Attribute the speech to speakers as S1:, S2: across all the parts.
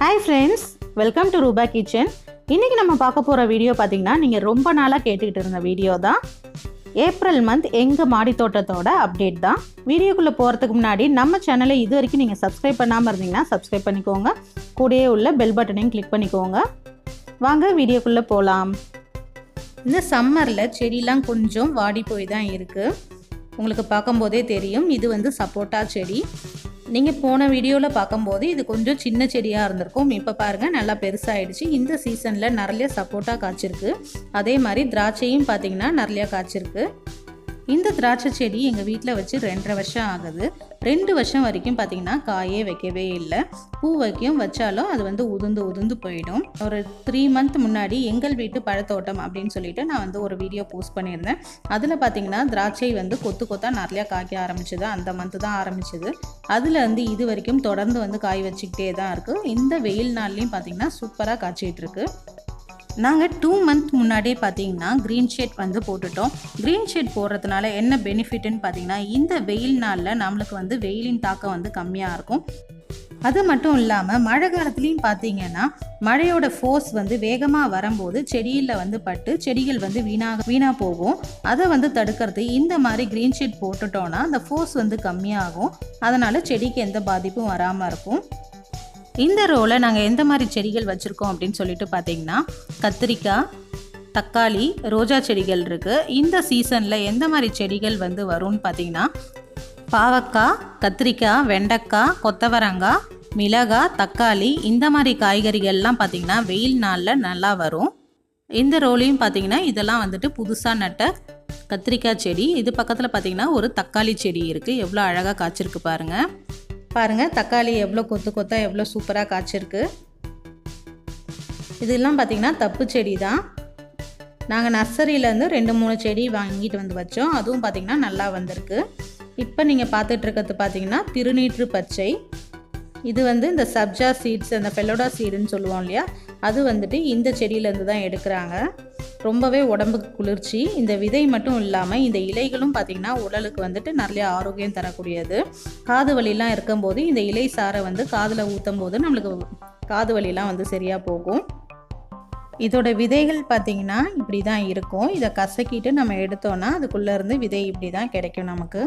S1: Hi friends welcome to Rupa kitchen இன்றைக்கி நம்ம பார்க்க போகிற வீடியோ பார்த்தீங்கன்னா நீங்கள் ரொம்ப நாளாக கேட்டுக்கிட்டு இருந்த வீடியோ தான். ஏப்ரல் மந்த் எங்கள் மாடி தோட்டத்தோட அப்டேட் தான். வீடியோக்குள்ளே போகிறதுக்கு முன்னாடி நம்ம சேனலை இது வரைக்கும் நீங்கள் சப்ஸ்கிரைப் பண்ணாமல் இருந்தீங்கன்னா சப்ஸ்கிரைப் பண்ணிக்கோங்க. கூடயே உள்ள பெல் பட்டனையும் கிளிக் பண்ணிக்கோங்க. வாங்க வீடியோக்குள்ளே போகலாம் இந்த சம்மரில் செடிலாம் கொஞ்சம் வாடி போய் தான் இருக்குது உங்களுக்கு பார்க்கும்போதே தெரியும் இது வந்து சப்போட்டா செடி. நீங்கள் போன வீடியோவில் பார்க்கும்போது இது கொஞ்சம் சின்ன செடியாக இருந்திருக்கும். இப்போ பாருங்கள் நல்லா பெருசாகிடுச்சு இந்த சீசனில் நிறைய சப்போட்டா காய்ச்சிருக்கு. அதே மாதிரி திராட்சையும் பார்த்தீங்கன்னா நிறையா காய்ச்சிருக்கு. இந்த திராட்சை செடி எங்கள் வீட்டில் வச்சு ரெண்டரை வருஷம் ஆகுது. ரெண்டு வருஷம் வரைக்கும் பார்த்தீங்கன்னா காயே வைக்கவே இல்லை. பூ வைக்கும் வச்சாலும் அது வந்து உதிர்ந்து உதிர்ந்து போயிடும். ஒரு த்ரீ மந்த் முன்னாடி எங்கள் வீட்டு பழத்தோட்டம் அப்படின்னு சொல்லிட்டு நான் வந்து ஒரு வீடியோ போஸ்ட் பண்ணியிருந்தேன். அதில் பார்த்தீங்கன்னா திராட்சை வந்து கொத்து கொத்தாக நிறையா காய்க்க ஆரம்பிச்சது. அந்த மந்த்து தான் ஆரம்பிச்சது. அதில் வந்து இது வரைக்கும் தொடர்ந்து வந்து காய் வச்சுக்கிட்டே தான் இருக்குது இந்த வெயில் நாள்லேயும் பார்த்தீங்கன்னா சூப்பராக காய்ச்சிட்டு இருக்கு. நாங்கள் டூ மந்த் முன்னாடியே பார்த்தீங்கன்னா க்ரீன் ஷேட் வந்து போட்டுட்டோம். க்ரீன் ஷேட் போடுறதுனால என்ன பெனிஃபிட்னு பார்த்தீங்கன்னா இந்த வெயில் நாளில் நம்மளுக்கு வந்து வெயிலின் தாக்கம் வந்து கம்மியாக இருக்கும். அது மட்டும் இல்லாமல் மழை காலத்துலேயும் பார்த்தீங்கன்னா மழையோட ஃபோர்ஸ் வந்து வேகமாக வரும்போது செடியில் வந்து பட்டு செடிகள் வந்து வீணாக வீணாக போகும். அதை வந்து தடுக்கிறது இந்த மாதிரி க்ரீன் ஷீட் போட்டுட்டோன்னா அந்த ஃபோர்ஸ் வந்து கம்மியாகும். அதனால் செடிக்கு எந்த பாதிப்பும் வராமல் இருக்கும். இந்த ரோவில் நாங்கள் எந்த மாதிரி செடிகள் வச்சுருக்கோம் அப்படின்னு சொல்லிட்டு பார்த்தீங்கன்னா கத்திரிக்காய் தக்காளி ரோஜா செடிகள் இருக்குது இந்த சீசனில் எந்த மாதிரி செடிகள் வந்து வரும்னு பார்த்தீங்கன்னா பாவக்காய் கத்திரிக்காய் வெண்டைக்காய் கொத்தவரங்காய் மிளகாய் தக்காளி இந்த மாதிரி காய்கறிகள்லாம் பார்த்திங்கன்னா வெயில் நாளில் நல்லா வரும். இந்த ரோலையும் பார்த்தீங்கன்னா இதெல்லாம் வந்துட்டு புதுசாக நட்ட கத்திரிக்காய் செடி. இது பக்கத்தில் பார்த்தீங்கன்னா ஒரு தக்காளி செடி இருக்குது எவ்வளோ அழகாக காய்ச்சிருக்கு பாருங்கள் பாருங்கள் தக்காளி எவ்வளோ கொத்து கொத்தாக எவ்வளோ சூப்பராக காய்ச்சிருக்கு. இதெல்லாம் பார்த்திங்கன்னா தப்பு செடி தான். நாங்கள் நர்சரியிலேருந்து ரெண்டு மூணு செடி வாங்கிட்டு வந்து வச்சோம். அதுவும் பார்த்திங்கன்னா நல்லா வந்திருக்கு. இப்போ நீங்கள் பார்த்துட்ருக்கிறது பார்த்திங்கன்னா பார்த்தீங்கன்னா திருநீற்று பச்சை. இது வந்து இந்த சப்ஜா சீட்ஸ் அந்த ஃபெலோடா சீடுன்னு சொல்லுவோம் இல்லையா? அது வந்துட்டு இந்த செடியிலேருந்து தான் எடுக்கிறாங்க. ரொம்பவே உடம்புக்கு குளிர்ச்சி. இந்த விதை மட்டும் இல்லாமல் இந்த இலைகளும் பார்த்திங்கன்னா உடலுக்கு வந்துட்டு நிறைய ஆரோக்கியம் தரக்கூடியது. காது வலிலாம் இருக்கும்போது இந்த இலை சாரை வந்து காதில் ஊற்றும் போது நம்மளுக்கு காது வலிலாம் வந்து சரியாக போகும். இதோட விதைகள் பார்த்திங்கன்னா இப்படி தான் இருக்கும். இதை கசக்கிட்டு நம்ம எடுத்தோன்னா அதுக்குள்ளேருந்து விதை இப்படி தான் கிடைக்கும் நமக்கு.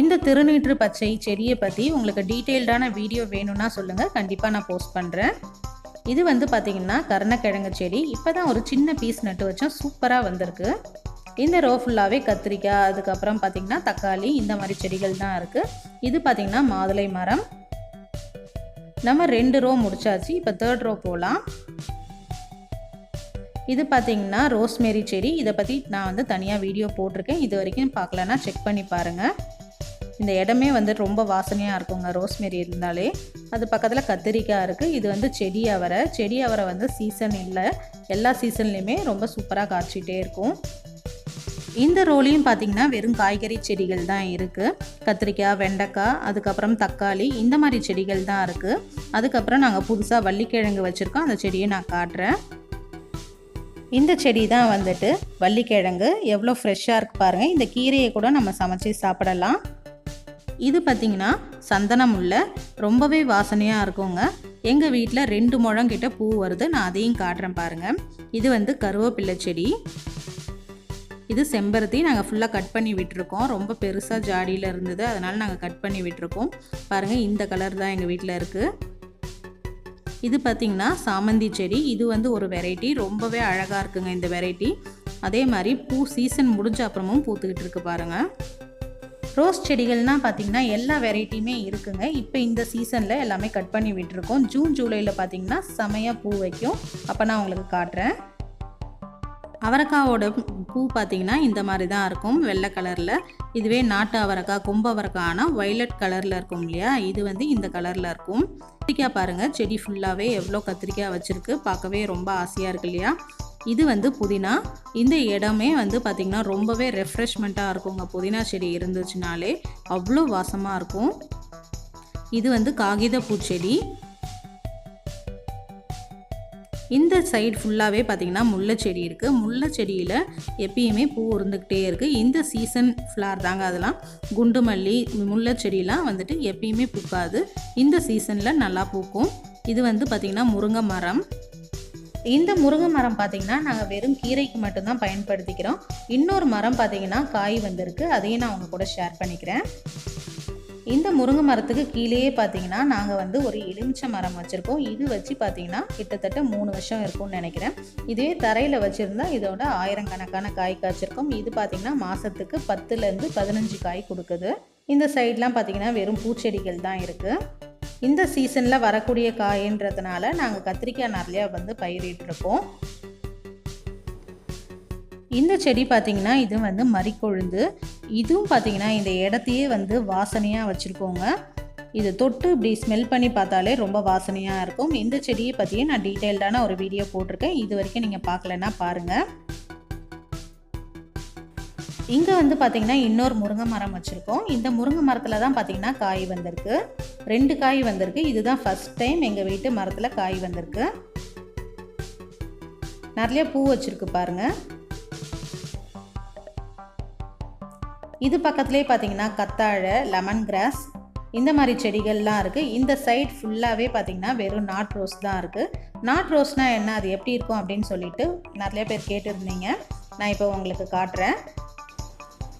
S1: இந்த திருநீற்று பச்சை செடியை பற்றி உங்களுக்கு டீட்டெயில்டான வீடியோ வேணும்னா சொல்லுங்கள் கண்டிப்பாக நான் போஸ்ட் பண்ணுறேன் இது வந்து பார்த்திங்கன்னா கருணக்கிழங்கு செடி. இப்போ தான் ஒரு சின்ன பீஸ் நட்டு வச்சோம். சூப்பராக வந்திருக்கு. இந்த ரோ ஃபுல்லாகவே கத்திரிக்காய் அதுக்கப்புறம் பார்த்திங்கன்னா தக்காளி இந்த மாதிரி செடிகள் தான் இருக்குது இது பார்த்திங்கன்னா மாதுளை மரம். நம்ம ரெண்டு ரோ முடிச்சாச்சு. இப்போ தேர்ட் ரோ போகலாம் இது பார்த்திங்கன்னா ரோஸ்மேரி செடி. இதை பற்றி நான் வந்து தனியாக வீடியோ போட்டிருக்கேன். இது வரைக்கும் பார்க்கலன்னா செக் பண்ணி பாருங்கள் இந்த இடமே வந்து ரொம்ப வாசனையாக இருக்குங்க ரோஸ்மெரி இருந்தாலே. அது பக்கத்தில் கத்திரிக்காய் இருக்குது இது வந்து செடி அவரை. செடி அவரை வந்து சீசன் இல்லை. எல்லா சீசன்லேயுமே ரொம்ப சூப்பராக காய்ச்சிட்டே இருக்கும். இந்த ரோலையும் பார்த்திங்கன்னா வெறும் காய்கறி செடிகள் தான் இருக்குது கத்திரிக்காய் வெண்டைக்காய் அதுக்கப்புறம் தக்காளி இந்த மாதிரி செடிகள் தான் இருக்குது அதுக்கப்புறம் நாங்கள் புதுசாக வள்ளிக்கிழங்கு வச்சுருக்கோம். அந்த செடியை நான் காட்டுறேன். இந்த செடி தான் வந்துட்டு வள்ளிக்கிழங்கு. எவ்வளோ ஃப்ரெஷ்ஷாக இருக்குது பாருங்கள் இந்த கீரையை கூட நம்ம சமைச்சு சாப்பிடலாம். இது பார்த்திங்கன்னா சந்தனம் உள்ள ரொம்பவே வாசனையாக இருக்குங்க. எங்கள் வீட்டில் ரெண்டு முழம் கிட்ட பூ வருது. நான் அதையும் காட்டுறேன் பாருங்கள் இது வந்து கருவேப்பிள்ளை செடி. இது செம்பருத்தி. நாங்கள் ஃபுல்லாக கட் பண்ணி விட்டுருக்கோம். ரொம்ப பெருசாக ஜாடியில் இருந்தது. அதனால் நாங்கள் கட் பண்ணி விட்டுருக்கோம். பாருங்கள் இந்த கலர் தான் எங்கள் வீட்டில் இருக்குது இது பார்த்திங்கன்னா சாமந்தி செடி. இது வந்து ஒரு வெரைட்டி ரொம்பவே அழகாக இருக்குங்க இந்த வெரைட்டி அதே மாதிரி பூ சீசன் முடிஞ்ச அப்புறமும் பூத்துக்கிட்டு இருக்கு பாருங்கள் ரோஸ் செடிகள்னால் பார்த்திங்கன்னா எல்லா வெரைட்டியுமே இருக்குங்க. இப்போ இந்த சீசனில் எல்லாமே கட் பண்ணி விட்டுருக்கோம். ஜூன் ஜூலையில் பார்த்திங்கன்னா செமையாக பூ வைக்கும். அப்போ நான் உங்களுக்கு காட்டுறேன். அவரைக்காவோட பூ பார்த்திங்கன்னா இந்த மாதிரி தான் இருக்கும். வெள்ளை கலரில். இதுவே நாட்டு அவரைக்காய் கொம்பு அவரைக்காய் ஆனால் வைலட் கலரில் இருக்கும் இல்லையா? இது வந்து இந்த கலரில் இருக்கும். கத்திரிக்காய் பாருங்கள் செடி ஃபுல்லாகவே எவ்வளோ கத்திரிக்காய் வச்சுருக்கு. பார்க்கவே ரொம்ப ஆசையாக இருக்கு இல்லையா? இது வந்து புதினா. இந்த இடமே வந்து பார்த்திங்கன்னா ரொம்பவே ரெஃப்ரெஷ்மெண்ட்டாக இருக்குங்க. புதினா செடி இருந்துச்சுனாலே அவ்வளோ வாசமாக இருக்கும். இது வந்து காகித பூச்செடி இந்த சைடு ஃபுல்லாகவே பார்த்திங்கன்னா முல்லை செடி இருக்குது முல்லை செடியில் எப்பயுமே பூ இருந்துக்கிட்டே இருக்குது இந்த சீசன் ஃப்ளார் தாங்க அதெல்லாம். குண்டு மல்லி முல்லை செடியெலாம் வந்துட்டு எப்பயுமே பூக்காது. இந்த சீசனில் நல்லா பூக்கும். இது வந்து பார்த்திங்கன்னா முருங்கை மரம். இந்த முருங்கை மரம் பார்த்திங்கன்னா நாங்கள் வெறும் கீரைக்கு மட்டும்தான் பயன்படுத்திக்கிறோம். இன்னொரு மரம் பார்த்திங்கன்னா காய் வந்திருக்கு. அதையும் நான் உங்கள் கூட ஷேர் பண்ணிக்கிறேன். இந்த முருங்கை மரத்துக்கு கீழேயே பார்த்தீங்கன்னா நாங்கள் வந்து ஒரு எலுமிச்சை மரம் வச்சுருக்கோம். இது வச்சு பார்த்தீங்கன்னா கிட்டத்தட்ட மூணு வருஷம் இருக்கும்னு நினைக்கிறேன். இதே தரையில் வச்சுருந்தா இதோட ஆயிரக்கணக்கான காய் காய்ச்சிருக்கோம். இது பார்த்திங்கன்னா மாதத்துக்கு பத்துலேருந்து பதினஞ்சு காய் கொடுக்குது. இந்த சைட்லாம் பார்த்திங்கன்னா வெறும் பூச்செடிகள் தான் இருக்குது இந்த சீசனில் வரக்கூடிய காயின்றதுனால நாங்கள் கத்திரிக்காய் நிறையா வந்து பயிரிட்டிருக்கோம். இந்த செடி பார்த்திங்கன்னா இது வந்து மறிக்கொழுந்து. இதுவும் பார்த்திங்கன்னா இந்த இடத்தையே வந்து வாசனையாக வச்சுருக்கோங்க. இது தொட்டு இப்படி ஸ்மெல் பண்ணி பார்த்தாலே ரொம்ப வாசனையாக இருக்கும். இந்த செடியை பற்றியும் நான் டீட்டெயில்டான ஒரு வீடியோ போட்டிருக்கேன். இது வரைக்கும் நீங்கள் பார்க்கலன்னா பாருங்கள் இங்கே வந்து பார்த்திங்கன்னா இன்னொரு முருங்கை மரம் வச்சுருக்கோம். இந்த முருங்கை மரத்தில் தான் பார்த்திங்கன்னா காய் வந்திருக்கு. ரெண்டு காய் வந்திருக்கு. இதுதான் ஃபஸ்ட் டைம் எங்கள் வீட்டு மரத்தில் காய் வந்திருக்கு. நிறைய பூ வச்சுருக்கு பாருங்கள் இது பக்கத்துலேயே பார்த்தீங்கன்னா கத்தாழை லெமன் கிராஸ் இந்த மாதிரி செடிகள்லாம் இருக்குது இந்த சைட் ஃபுல்லாகவே பார்த்தீங்கன்னா வெறும் நாட் ரோஸ் தான் இருக்குது நாட் ரோஸ்னால் என்ன? அது எப்படி இருக்கும் அப்படின்னு சொல்லிட்டு நிறைய பேர் கேட்டிருந்தீங்க. நான் இப்போ உங்களுக்கு காட்டுறேன்.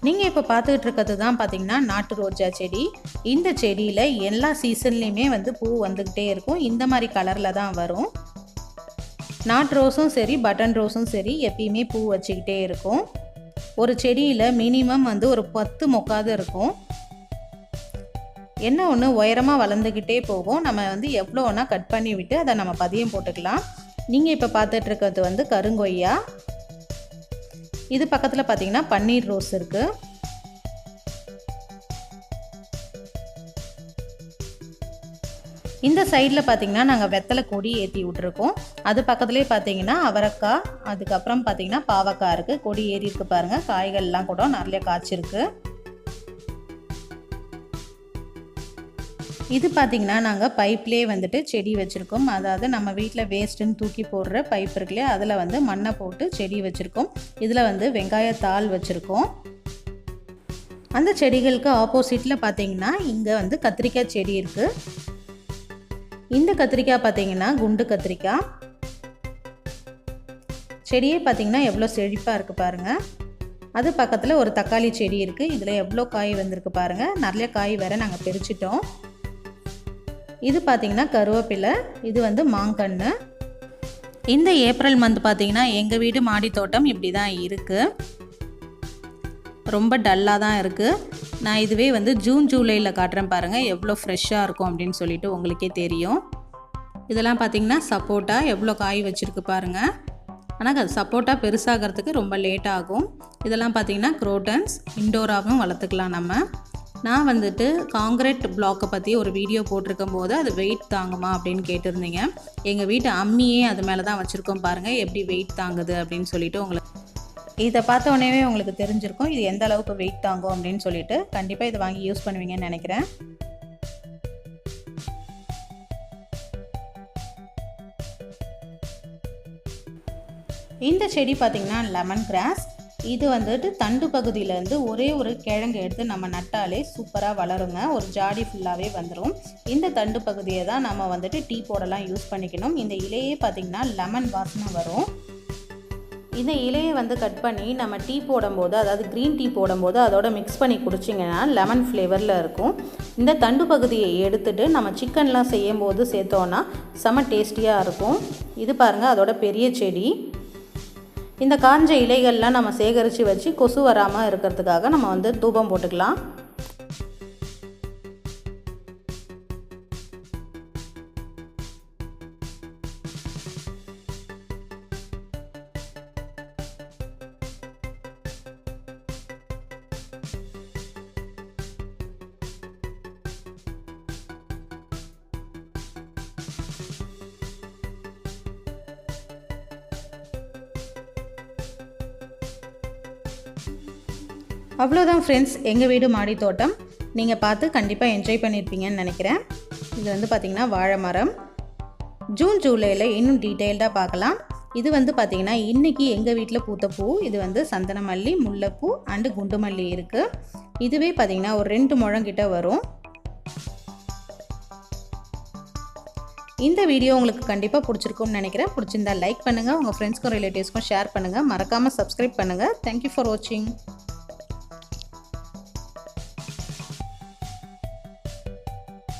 S1: நீங்கள் இப்போ பார்த்துக்கிட்டு இருக்கிறது தான் பார்த்திங்கன்னா நாட்டு ரோஜா செடி. இந்த செடியில் எல்லா சீசன்லேயுமே வந்து பூ வந்துக்கிட்டே இருக்கும். இந்த மாதிரி கலரில் தான் வரும். நாட் ரோஸும் சரி பட்டன் ரோஸும் சரி எப்பயுமே பூ வச்சுக்கிட்டே இருக்கும். ஒரு செடியில் மினிமம் வந்து ஒரு பத்து மொக்காது இருக்கும். என்ன ஒன்று உயரமாக வளர்ந்துக்கிட்டே போகும். நம்ம வந்து எவ்வளோ ஒன்றா கட் பண்ணி விட்டு அதை நம்ம பதியம் போட்டுக்கலாம். நீங்கள் இப்போ பார்த்துட்ருக்கிறது வந்து கருங்கொய்யா. இது பக்கத்தில் பார்த்தீங்கன்னா பன்னீர் ரோஸ் இருக்குது இந்த சைடில் பார்த்தீங்கன்னா நாங்கள் வெத்தலை கொடி ஏற்றி விட்ருக்கோம் அது பக்கத்துலேயே பார்த்தீங்கன்னா அவரக்காய் அதுக்கப்புறம் பார்த்தீங்கன்னா பாவக்காய் இருக்குது கொடி ஏறி இருக்கு பாருங்கள் காய்கள்லாம் கூட நிறைய காய்ச்சிருக்கு. இது பார்த்திங்கன்னா நாங்கள் பைப்லேயே வந்துட்டு செடி வச்சுருக்கோம். அதாவது நம்ம வீட்டில் வேஸ்ட்டுன்னு தூக்கி போடுற பைப் இருக்குல்லையே அதில் வந்து மண்ணை போட்டு செடி வச்சுருக்கோம். இதில் வந்து வெங்காயத்தாள் வச்சுருக்கோம். அந்த செடிகளுக்கு ஆப்போசிட்டில் பார்த்தீங்கன்னா இங்கே வந்து கத்திரிக்காய் செடி இருக்குது இந்த கத்திரிக்காய் பார்த்தீங்கன்னா குண்டு கத்திரிக்காய். செடியே பார்த்தீங்கன்னா எவ்வளோ செழிப்பாக இருக்குது பாருங்கள் அது பக்கத்தில் ஒரு தக்காளி செடி இருக்குது இதில் எவ்வளோ காய் வந்திருக்கு பாருங்கள் நிறைய காய் வேறு நாங்கள் பிரிச்சிட்டோம். இது பார்த்திங்கன்னா கருவேப்பிலை இது வந்து மாங்கன்று. இந்த ஏப்ரல் மந்த் பார்த்திங்கன்னா எங்கள் வீடு மாடி தோட்டம் இப்படி தான் இருக்குது ரொம்ப டல்லாக தான் இருக்குது நான் இதுவே வந்து ஜூன் ஜூலையில் காட்டுறேன் பாருங்கள் எவ்வளோ ஃப்ரெஷ்ஷாக இருக்கும் அப்படின்னு சொல்லிட்டு உங்களுக்கே தெரியும். இதெல்லாம் பார்த்திங்கன்னா சப்போட்டா எவ்வளோ காய் வச்சுருக்கு பாருங்கள் ஆனால் அது சப்போட்டா பெருசாகிறதுக்கு ரொம்ப லேட் ஆகும். இதெல்லாம் பார்த்திங்கன்னா குரோட்டன்ஸ் இண்டோராகவும் வளர்த்துக்கலாம் நம்ம. நான் வந்துட்டு காங்கிரீட் பிளாக்கை பற்றி ஒரு வீடியோ போட்டிருக்கும் போது அது வெயிட் தாங்குமா அப்படின்னு கேட்டிருந்தீங்க. எங்கள் வீட்டு அம்மியே அது மேலே தான் வச்சுருக்கோம் பாருங்கள் எப்படி வெயிட் தாங்குது அப்படின்னு சொல்லிட்டு உங்களுக்கு இதை பார்த்த உடனே உங்களுக்கு தெரிஞ்சிருக்கும் இது எந்த அளவுக்கு வெயிட் தாங்கும் அப்படின்னு சொல்லிட்டு கண்டிப்பாக இதை வாங்கி யூஸ் பண்ணுவீங்கன்னு நினைக்கிறேன். இந்த செடி பார்த்திங்கன்னா லெமன் கிராஸ் இது வந்துட்டு தண்டு பகுதியிலேருந்து ஒரே ஒரு கிழங்கு எடுத்து நம்ம நட்டாலே சூப்பராக வளருங்க. ஒரு ஜாடி ஃபுல்லாகவே வந்துடும் இந்த தண்டு பகுதியை தான் நம்ம வந்துட்டு டீ போடலாம் யூஸ் பண்ணிக்கணும். இந்த இலையே பார்த்திங்கன்னா லெமன் வாசனை வரும். இந்த இலையை வந்து கட் பண்ணி நம்ம டீ போடும்போது அதாவது க்ரீன் டீ போடும்போது அதோட மிக்ஸ் பண்ணி குடிச்சிங்கன்னா லெமன் ஃப்ளேவரில் இருக்கும். இந்த தண்டு பகுதியை எடுத்துகிட்டு நம்ம சிக்கன்லாம் செய்யும் போது சேர்த்தோன்னா செம டேஸ்டியாக இருக்கும். இது பாருங்கள் அதோட பெரிய செடி. இந்த காஞ்ச இலைகள்லாம் நம்ம சேகரித்து வச்சு கொசு வராமல் இருக்கிறதுக்காக நம்ம வந்து தூபம் போட்டுக்கலாம். அவ்வளோதான் ஃப்ரெண்ட்ஸ் எங்கள் வீடு மாடி தோட்டம் நீங்கள் பார்த்து கண்டிப்பாக என்ஜாய் பண்ணியிருப்பீங்கன்னு நினைக்கிறேன். இது வந்து பார்த்திங்கன்னா வாழை மரம். ஜூன் ஜூலையில் இன்னும் டீட்டெயில்டாக பார்க்கலாம். இது வந்து பார்த்திங்கன்னா இன்றைக்கி எங்கள் வீட்டில் பூத்த பூ. இது வந்து சந்தனமல்லி முல்லைப்பூ அண்டு குண்டு மல்லி இருக்குது இதுவே பார்த்திங்கன்னா ஒரு ரெண்டு முழங்கிட்ட வரும். இந்த வீடியோ உங்களுக்கு கண்டிப்பாக பிடிச்சிருக்கும்னு நினைக்கிறேன். பிடிச்சிருந்தா லைக் பண்ணுங்கள் உங்கள் ஃப்ரெண்ட்ஸ்க்கும் ரிலேட்டிவ்ஸ்க்கும் ஷேர் பண்ணுங்கள் மறக்காமல் சப்ஸ்கிரைப் பண்ணுங்கள் தேங்க்யூ ஃபார் வாட்சிங்